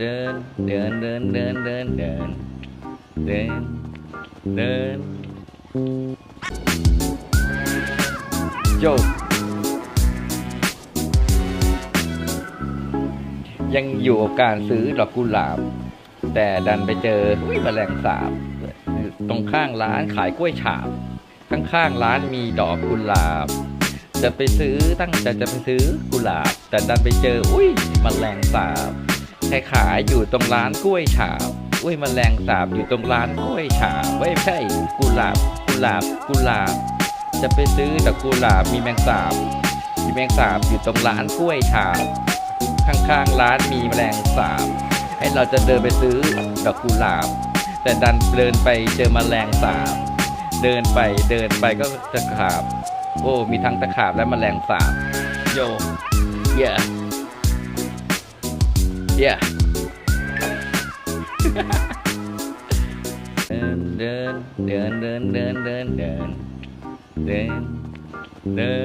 เดิน เดินเดินเดินเดินเดินเดินเดินโยยังอยู่กับการซื้อดอกกุหลาบ แต่ดันไปเจออุ้ยแมลงสาบ ตรงข้างร้านขายกล้วยฉาบ ข้างๆร้านมีดอกกุหลาบ จะไปซื้อตั้งใจจะไปซื้อกุหลาบ แต่ดันไปเจออุ้ยแมลงสาบ ใครขายอยู่ตรงร้านกล้วยฉาบอุ้ยมแมลงสาบอยู่ตรงร้านกล้วยฉาบไม่ใช่กุหลาบกุหลาบกุหลาบ จะไปซื้อดอกกุหลาบมีแมงสาบ มีแมงสาบอยู่ตรงร้านกล้วยฉาบข้างๆร้านมีแมลงสาบ ให้เราจะเดินไปซื้อดอกกุหลาบ แต่ดันเดินไปเจอมแมลงสาบ เดินไปเดินไปก็ตะขาบ โอ้ มีทั้งตะขาบและแมลงสาบ โยเย่เ Yeah. dun, dun, dun, dun, dun, dun, dun, dun.